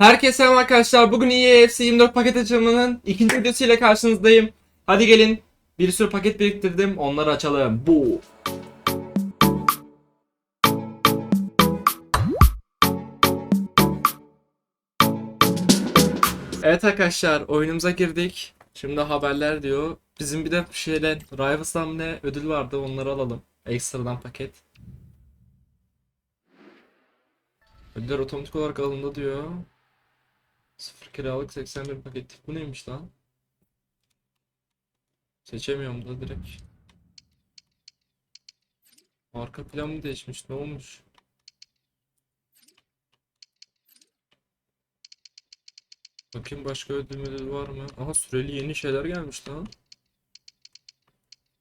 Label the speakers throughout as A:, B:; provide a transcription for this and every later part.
A: Herkese selam arkadaşlar. Bugün EA FC 24 paket açılımının ikinci videosuyla karşınızdayım. Hadi gelin. Bir sürü paket biriktirdim. Onları açalım. Bu. Evet arkadaşlar oyunumuza girdik. Şimdi haberler diyor. Bizim bir de şeyle Rivals'tan mı ne ödül vardı onları alalım. Ekstradan paket. Ödüller otomatik olarak alındı diyor. Sıfır kiralık 81 paket. Bu neymiş lan? Seçemiyorum da direkt. Arka plan mı değişmiş? Ne olmuş? Bakayım başka ödül var mı? Aha süreli yeni şeyler gelmiş lan.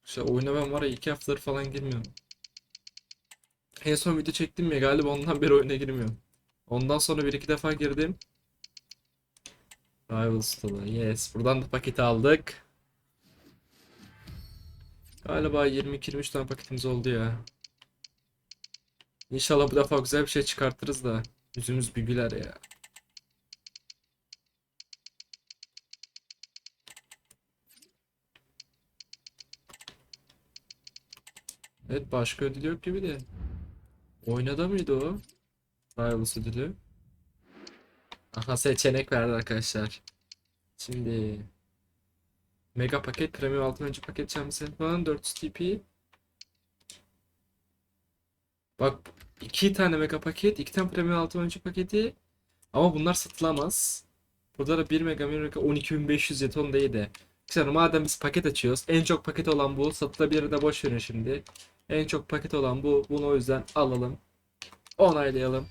A: İşte oyuna ben var ya iki haftadır falan girmiyorum. En son video çektim ya galiba ondan beri oyuna girmiyorum. Ondan sonra bir iki defa girdim. Rivals'ta yes. Buradan da paketi aldık. Galiba 22-23 tane paketimiz oldu ya. İnşallah bu defa güzel bir şey çıkartırız da. Yüzümüz bir güler ya. Evet başka ödül yok gibi de. Oynadı mıydı o? Rivals ödülü. Aha seçenek verdi arkadaşlar. Şimdi Mega paket, premium altın önce paket şampiyon falan 400 TP. Bak iki tane mega paket, iki tane premium altın önce paketi. Ama bunlar satılamaz. Burada da 1 mega mega 12500 jeton değil de. Güzel madem biz paket açıyoruz. En çok paket olan bu. Satılabilir de boş verin şimdi. En çok paket olan bu. Bunu o yüzden alalım. Onaylayalım.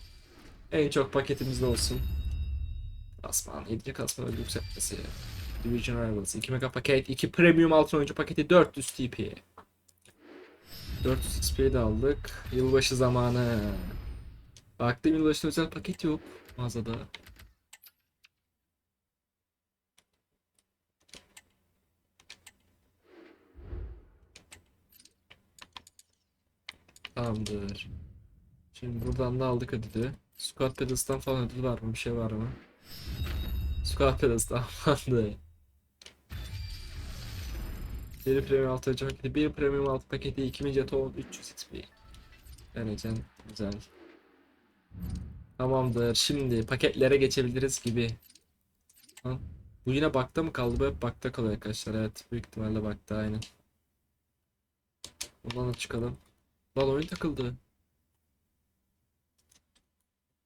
A: En çok paketimiz olsun. Kasman, 7. kasman ödül yükseltmesi. Division Rivals 2 mega paket, 2 premium altın oyuncu paketi 400 TP. 400 XP'yi de aldık. Yılbaşı zamanı. Baktım yılbaşı özel paket yok mağazada. Tamamdır. Şimdi buradan da aldık ödülü. Squad Pedals'tan falan ödül var mı? Bir şey var mı? Pedals'tan falandı. Bir premium altı paketi, bir premium altı paketi, 2000 jeton, 300 XP. Deneyeceksin. Güzel. Tamamdır. Şimdi paketlere geçebiliriz gibi. Ha, bu yine bakta mı kaldı? Bu hep bakta kalıyor arkadaşlar. Evet. Büyük ihtimalle bakta aynen. Bundan da çıkalım. Lan oyun takıldı.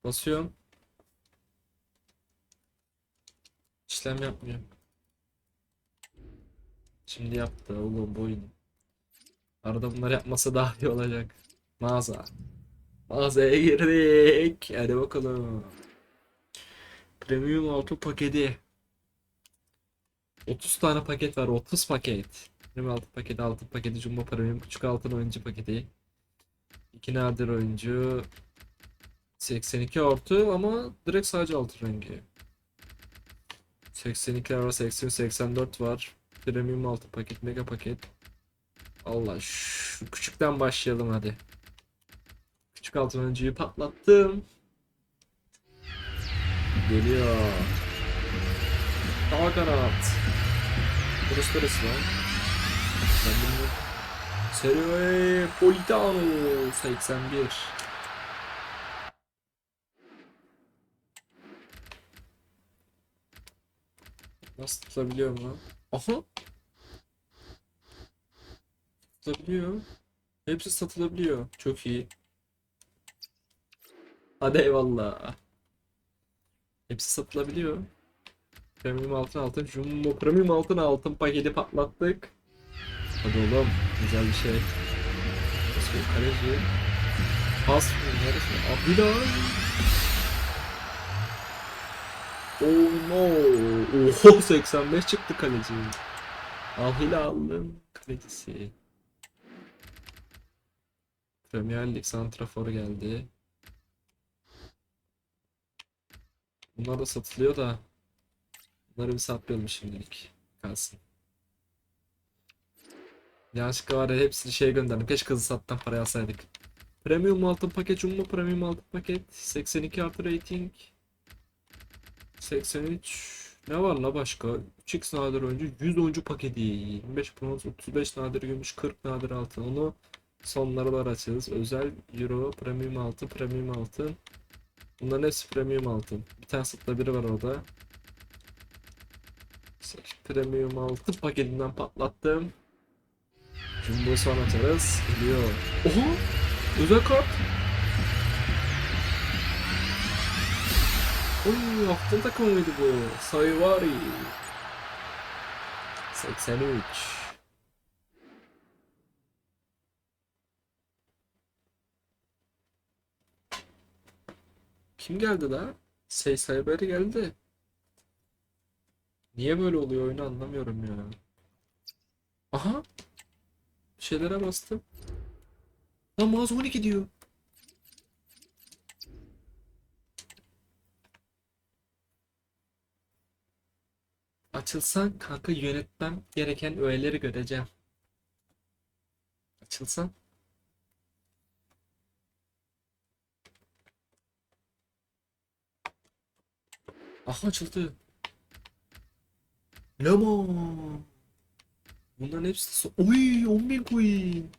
A: Basıyorum. İşlem yapmıyor. Şimdi yaptı oğlum bu oyunu. Arada bunları yapmasa daha iyi olacak. Mağaza. Mağazaya girdik. Hadi bakalım. Premium altı paketi. 30 tane paket var. 30 paket. Premium altı paketi, altın paketi, jumbo premium, küçük altın oyuncu paketi. 2 nadir oyuncu. 82 artı ama direkt sadece altın rengi. 82 var, 80, 84 var. Premium altı paket, mega paket. Allah şu küçükten başlayalım hadi. Küçük altın oyuncuyu patlattım. Geliyor. Sağ kanat. Burası neresi lan? Ben bilmiyorum. Serio Politano 81. Nasıl tutabiliyorum lan? Aha. Satılabiliyor. Hepsi satılabiliyor. Çok iyi. Hadi eyvallah. Hepsi satılabiliyor. Premium altın altın. Jumbo premium altın altın paketi patlattık. Hadi oğlum. Güzel bir şey. Nasıl kaleci? Pas? Neresi? Ah Oh no. Oho 85 çıktı kaleci. Al Hilal'ın kalecisi. Premier Lig Santrafor geldi. Bunlar da satılıyor da bunları bir satmayalım şimdilik. Kalsın. Yanlışlıkla var ya hepsini şeye gönderdim. Keşke hızlı sattan parayı alsaydık. Premium altın paket, Jumbo Premium altın paket. 82 artı rating. 83 ne var la başka? 3x nadir oyuncu 100 oyuncu paketi 25 bronz 35 nadir gümüş 40 nadir altın onu sonlara açarız. Özel euro premium altın premium altın Bunların hepsi premium altın. Bir tane sıtla biri var orada. Premium altın paketinden patlattım. Jumbo son atarız. Geliyor. Oha! Özel kart. Oy haftanın takımı mıydı bu? Sayıvari. 83. Kim geldi la? Say Sayıvari geldi. Niye böyle oluyor oyunu anlamıyorum ya. Aha. Bir şeylere bastım. Lan mağaza 12 diyor. Açılsan kanka yönetmem gereken öğeleri göreceğim. Açılsan. Aha açıldı. Lemon. Bunların hepsi Oy 10.000 coin.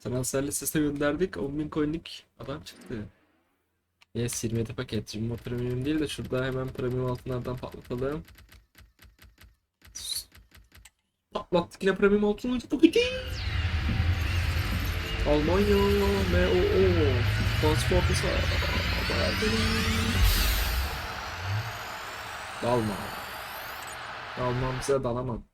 A: Transfer listesine gönderdik. 10.000 coin'lik adam çıktı. Yes 27 paket. Jumbo Premium değil de şurada hemen Premium altınlardan patlatalım. Patlattık yine Premium altın oyuncu paketi. Almanya MOO Transportası Dalma Dalmam bize dalamam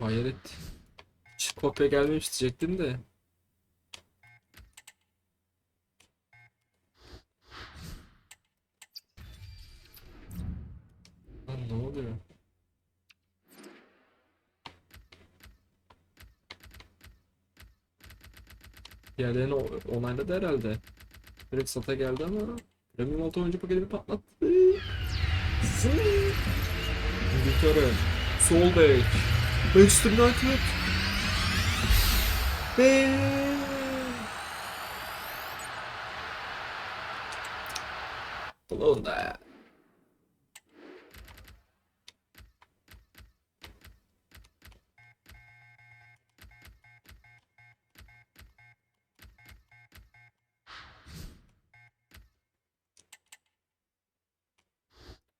A: Hayret Hiç kopya gelmemiş diyecektim de Lan ne oluyor? Diğerlerini onayladı herhalde. Direkt sata geldi ama Premium 6 oyuncu paketini patlattı. Zing. İngiltere. Solbek. Manchester United. Ve... Ulan da.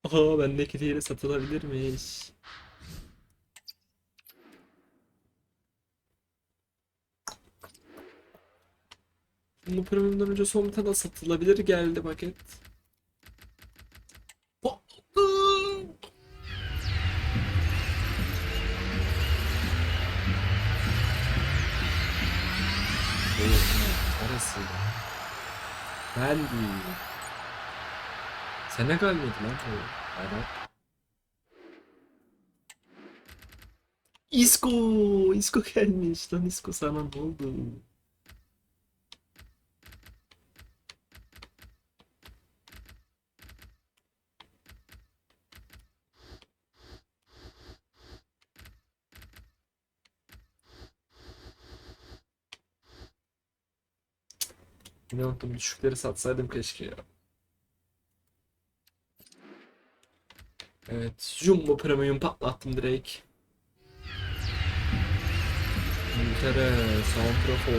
A: Aa bendeki diğeri satılabilirmiş. Bu premiumdan önce son bir tane satılabilir geldi paket. Ben değil. Senegal miydi lan bu? Arap. Isco! Isco gelmiş. Lan Isco sana ne oldu? Ne unuttum düşükleri satsaydım keşke ya. Evet, Jumbo Premium patlattım direkt. İngiltere, Santrafor.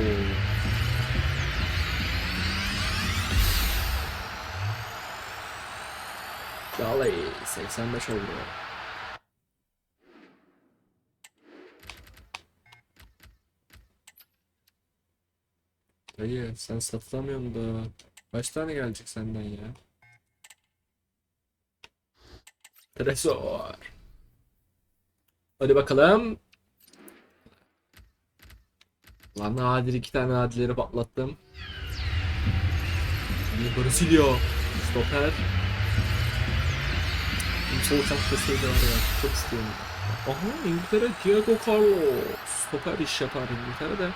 A: Dali, 85 oldu. Dayı sen satılamıyorsun da. Kaç tane gelecek senden ya? Tresor. Hadi bakalım. Lan nadir iki tane nadirleri patlattım. Brezilya. Stoper. Sol çapkasıydı var ya. Çok istiyorum. Aha İngiltere Diego Carlos. Stoper iş yapar İngiltere'de.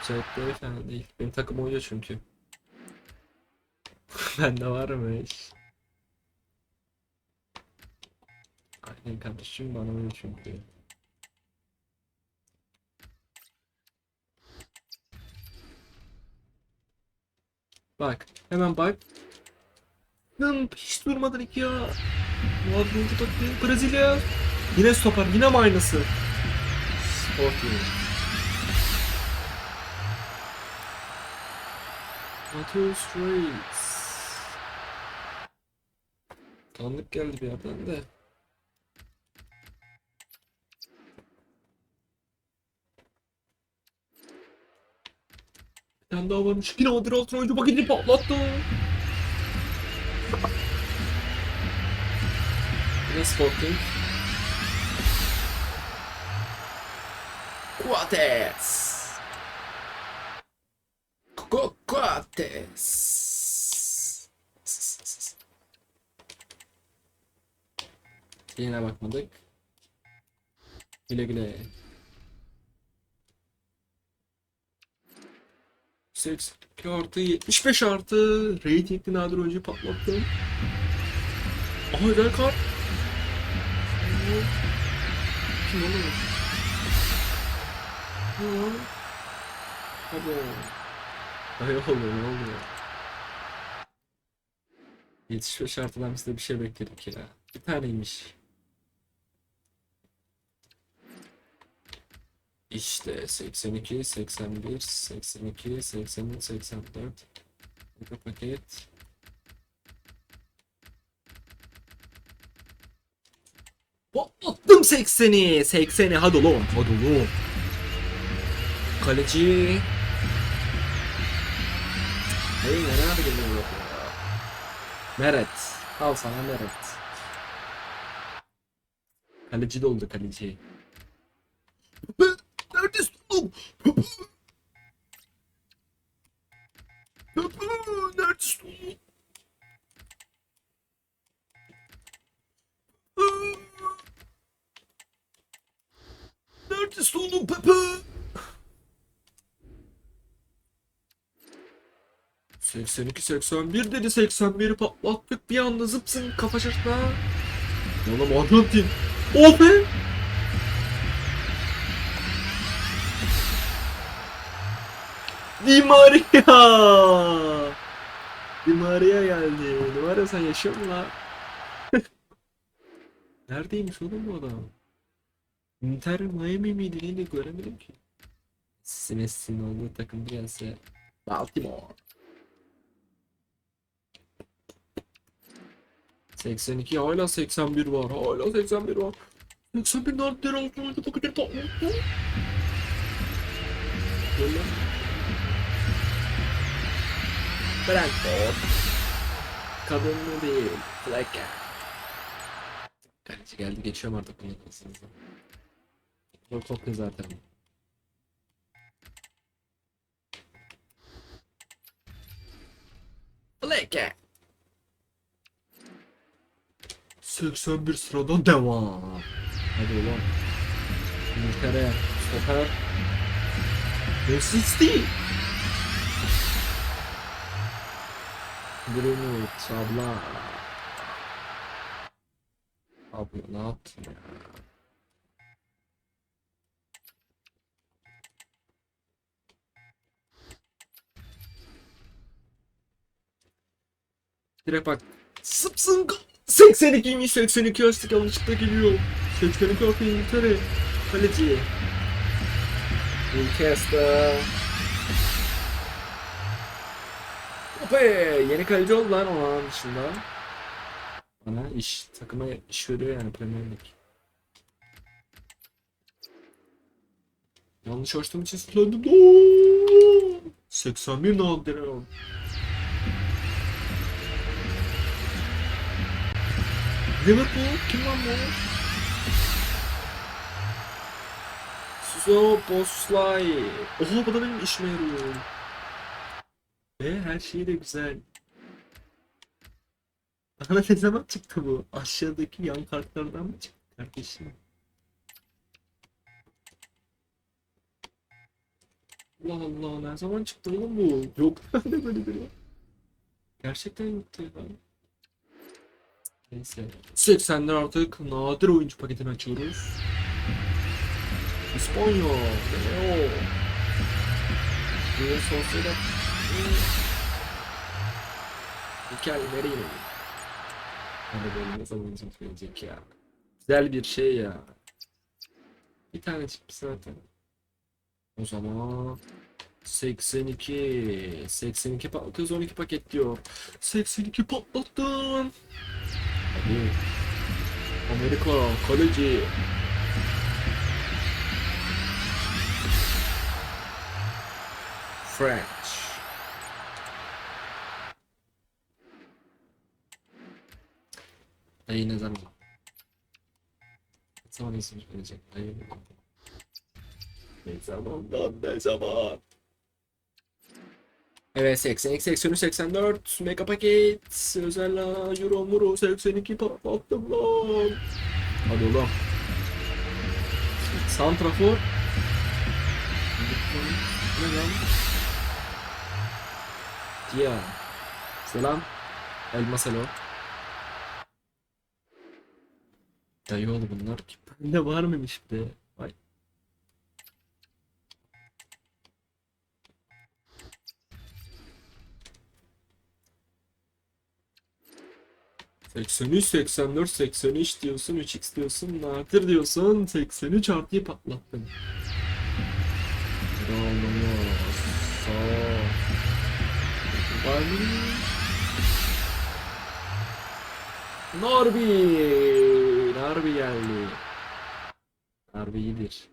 A: Müsaitleri fena değil. Benim takım oynuyor çünkü. Bende varmış. Aynen kardeşim bana oynuyor çünkü. Bak. Hemen bak. Lan hiç durmadan iki ya. Vazgeçti bak Brezilya. Yine stopar. Yine mi aynısı? Sporting. Mateus Reis. Tanıdık geldi bir yerden de. Bir tane daha varmış. Yine Adir Altın oyuncu paketini patlattı. Yine Sporting. Coates. Yine bakmadık. Güle güle. 82 artı 75 artı ratingli nadir oyuncu patlattı. Aha özel kart. Kim oğlum? Kim o? Hadi. Ay oğlum ne oluyor? 75 artıdan biz de bir şey bekledik ya. Bir taneymiş. İşte 82, 81, 82, 83, 84. Mega paket. Patlattım 80'i. 80'i hadi oğlum. Hadi oğlum. Kaleci. Hey nereye abi geliyor ya? Meret. Al sana Meret. Kaleci de oldu kaleci. Neredesin oğlum? Neredesin oğlum Pepe? Seksen dedi, seksen biri patlattık bir anda zıpsın kafa şaştı. Oğlum Arjantin. Oh be! Di Maria! Di Maria geldi. Di Maria sen yaşıyor musun lan? Neredeymiş oğlum bu adam? Inter Miami miydi neydi göremedim ki. Messi Messi'nin olduğu takım gelse Baltimore. 82 hala 81 var. Hala 81 var. 81 nartları altına da bakacak patlattı. Böyle. Brentford. Kadınlı değil. Flecker. Kaleci geldi geçiyorum artık bunu nasılsınız. Çok zaten. Flecker. 81 sıradan devam. Hadi ulan. İngiltere. Stoper. Messi. Bruno. Sabla. Abi ne yaptın ya? Direkt bak. Sıpsın 82'ymiş 82 Öztürk yanlışlıkla geliyor. 82 artı İngiltere. Kaleci. Newcastle. Ope! Yeni kaleci oldu lan onun dışında. Bana iş, takıma iş veriyor yani Premier Lig. Yanlış açtığım için. Oo! 81 Naldiren. Liverpool kim lan bu? Suzo Boslay. Oha bu da benim işime yarıyor. Ve her şey de güzel. Bana ne zaman çıktı bu? Aşağıdaki yan kartlardan mı çıktı kardeşim? Allah Allah ne zaman çıktı oğlum bu? Yok bende böyle biri. Gerçekten yoktu ya. Neyse. 80'ler artık nadir oyuncu paketini açıyoruz. İspanya. Ne o? Real Mikel Merino. Hani böyle ne zaman gelecek ya. Güzel bir şey ya. Bir tane çıkmış zaten. O zaman 82 82 patlatıyoruz 12 paket diyor. 82 patlattın. Hadi. Amerika kaleci. French. Dayı ne zaman? Ne zaman isim verecek? Dayı ne zaman lan ne zaman? Evet 82 83 84 mega paket özel la euro muro 82 patlattım lan. Hadi oğlum. Santrafor. Ne lan? Dia. Selam. Elma Dayı oğlu bunlar. Bende var mıymış be? Vay. ...83, 84, 83 diyorsun, 3x diyorsun, nadir diyorsun, 83 artıyı patlattın. Olmaz. Sağ. Bani. Narbi geldi. Narbi iyidir.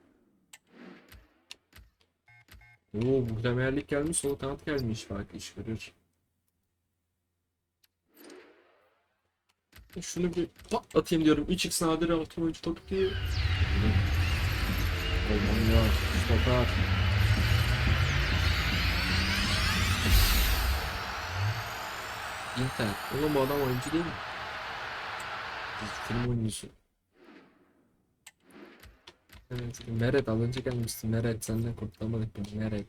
A: Oo, muhtemellik gelmiş, sol kanat gelmiş bak iş görür. Şunu bir patlatayım diyorum. 3x nadir altın oyuncu paketi. Almanya, Stoper. Inter. Oğlum bu adam oyuncu değil mi? Film oyuncusu. Meret az önce gelmişti. Meret senden kurtulamadık beni. Meret.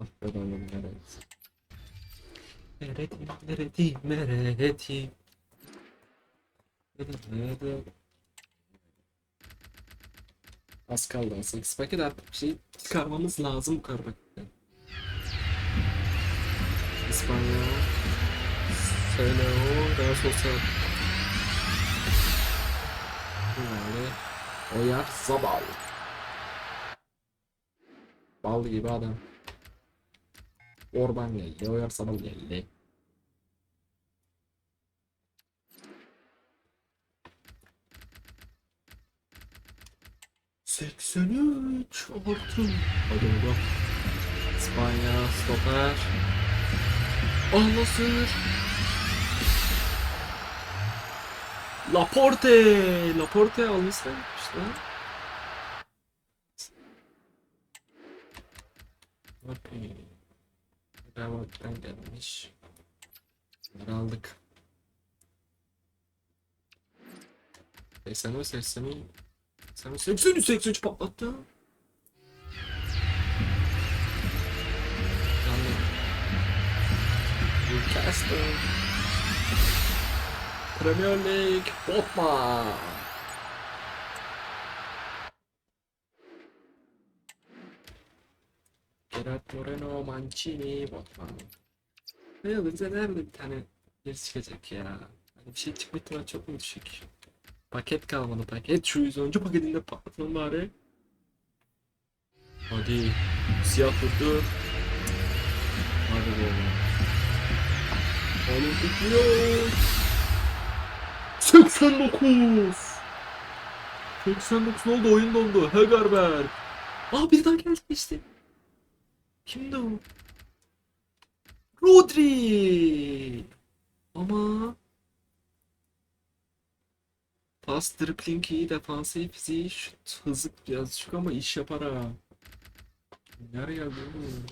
A: Affet oğlum Meret. Meret'im, Meret'im, Meret'im. Meret, Meret. Az kaldı. 8 paket artık bir şey çıkarmamız lazım bu kadar paketten. İspanya. Söyle o. Daha sosyal. Böyle. Oyar Zabal. Bal gibi adam. Orban geldi. Oyar Zabal geldi. Seksen üç artı. Hadi oğlum. İspanya, stoper. Ah nasıl? Laporte! Laporte almışlar işte. Okey. Revolt'tan gelmiş. Bunları aldık. 80 80 80 83 83 patlattı. Newcastle. Premier League Botman. Gerard Moreno, Mancini, Botman. Ne alınca nerede bir tane bir çıkacak ya? Hani bir şey çıkma ihtimali çok mu düşük? Paket kalmadı paket. Şu 110. paketinde patlatalım bari. Hadi. Siyah vurdu. Hadi oğlum. Oğlum tutuyor. 89. 89 ne oldu? Oyun dondu. Hegerberg. Aa bir daha geldi işte. Kimdi o? Rodri. Ama pas dribbling iyi, defansı fiziği, şut hızı biraz düşük ama iş yapar ha. Nereye geldi oğlum?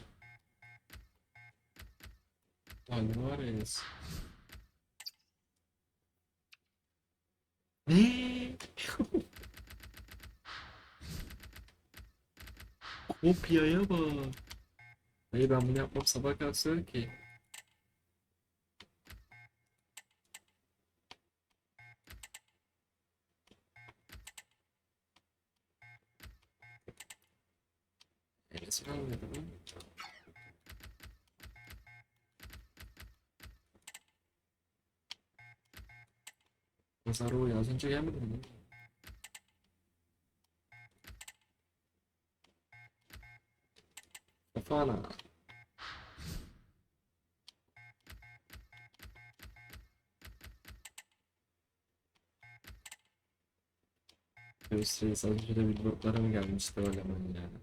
A: Alvarez. Ne? Kopyaya bak. Hayır ben bunu yapmam sabah kalksın ki. Neresini almıyorum? Ya az önce gelmedi mi? Fafana. Göstereyim az önce de billboardlara mı gelmişti öyle mi yani?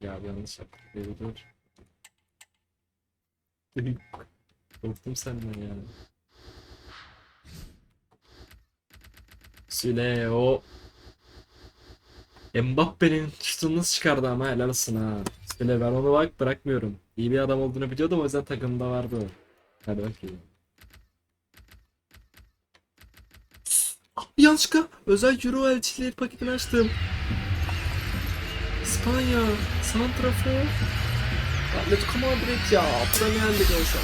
A: Ya yanlış yaptık bir dur. Korktum senden ya. Süle o Mbappe'nin şutunu nasıl çıkardı ama helal olsun ha. Süle ben onu bak bırakmıyorum. İyi bir adam olduğunu biliyordum o yüzden takımda vardı. Hadi bakayım. Yanlışlıkla özel Euro elçileri paketini açtım. İspanya, Santrafor. Atletico Madrid ya, Premier Lig olsa.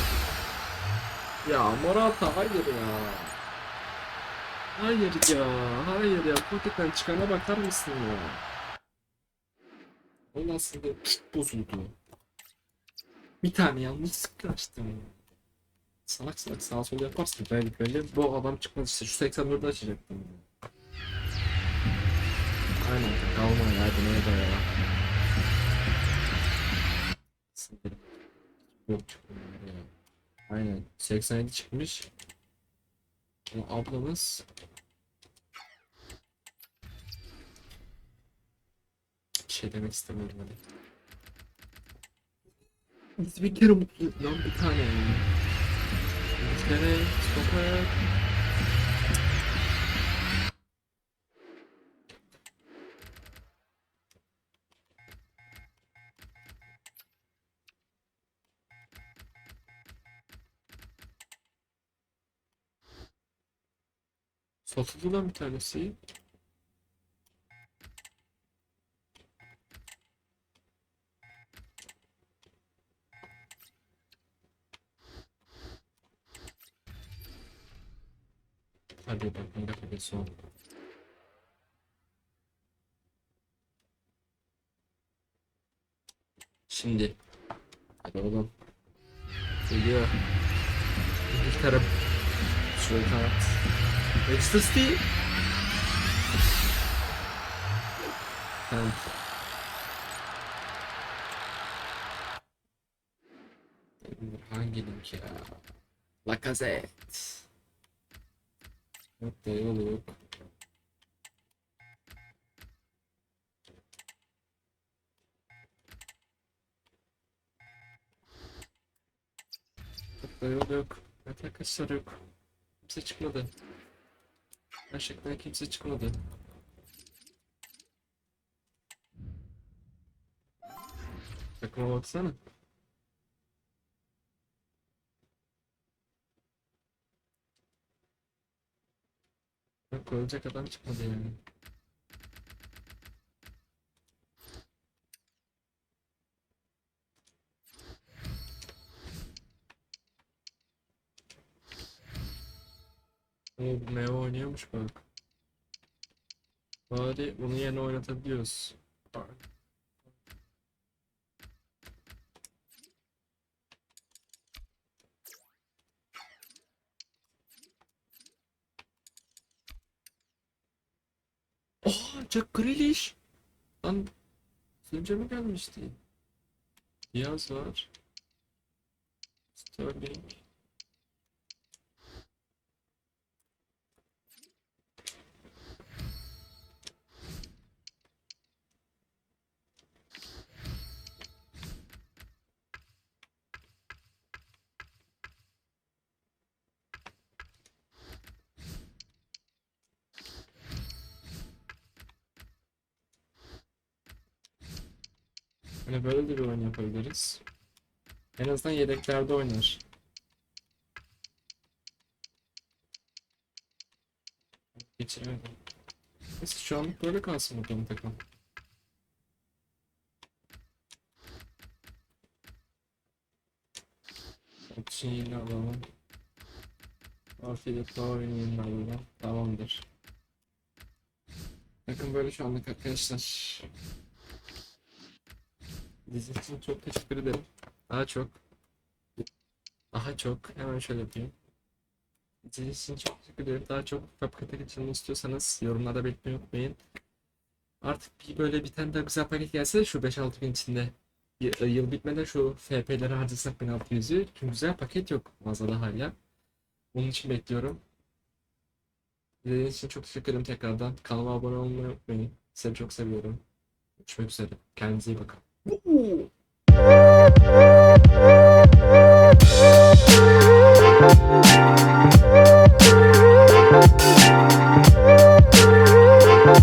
A: Ya Morata hayır ya. Hayır ya, hayır ya. Paketten çıkana bakar mısın ya? O nasıl bir bozuldu. Bir tane yanlışlıkla açtım. Salak salak sağa sol yaparsın böyle böyle bu adam çıkmaz işte şu 84'ü açacaktım. Aynen kalma ya hadi neye de ya. Yok çıkmıyor ya. Aynen 87 çıkmış. Ama ablamız bir şey demek istemiyorum hadi. Biz bir kere mutluyuz lan bir tane ya. Kere stoper. Satıldı lan bir tanesi. Hadi bakalım bakalım son. Şimdi. Hadi oğlum. Geliyor. İngiltere. Şöyle kanat. City. Tamam. Hangi link ya? Lacazette. Da yolu yok. Da yolu yok. Evet arkadaşlar yok. Kimse çıkmadı. Gerçekten kimse çıkmadı. Takıma baksana. Bak koyulacak adam çıkmadı yani. O bu Meo oynuyormuş bak. Bari bunu yeni oynatabiliyoruz. Oha Jack Grealish. Lan önce mi gelmişti? Diaz var. Sterling. Hani böyle de bir oyun yapabiliriz. En azından yedeklerde oynar. Geçiremedim. Neyse şu anlık böyle kalsın bakalım takım. Option yeni alalım. Affiliate oyunu yeni alalım. Tamamdır. Takım böyle şu anlık arkadaşlar. İzlediğiniz için çok teşekkür ederim. Daha çok. Daha çok. Hemen şöyle yapayım. İzlediğiniz için çok teşekkür ederim. Daha çok pakete geçirmemi istiyorsanız yorumlarda belirtmeyi unutmayın. Artık bir böyle bir tane daha güzel paket gelse de şu 5-6 gün içinde e, yıl bitmeden şu FP'leri harcasak 1600'ü. Çünkü güzel paket yok mağazada hala. Onun için bekliyorum. İzlediğiniz için çok teşekkür ederim tekrardan. Kanalıma abone olmayı unutmayın. Sizi çok seviyorum. Görüşmek üzere. Kendinize iyi bakın. Ooh.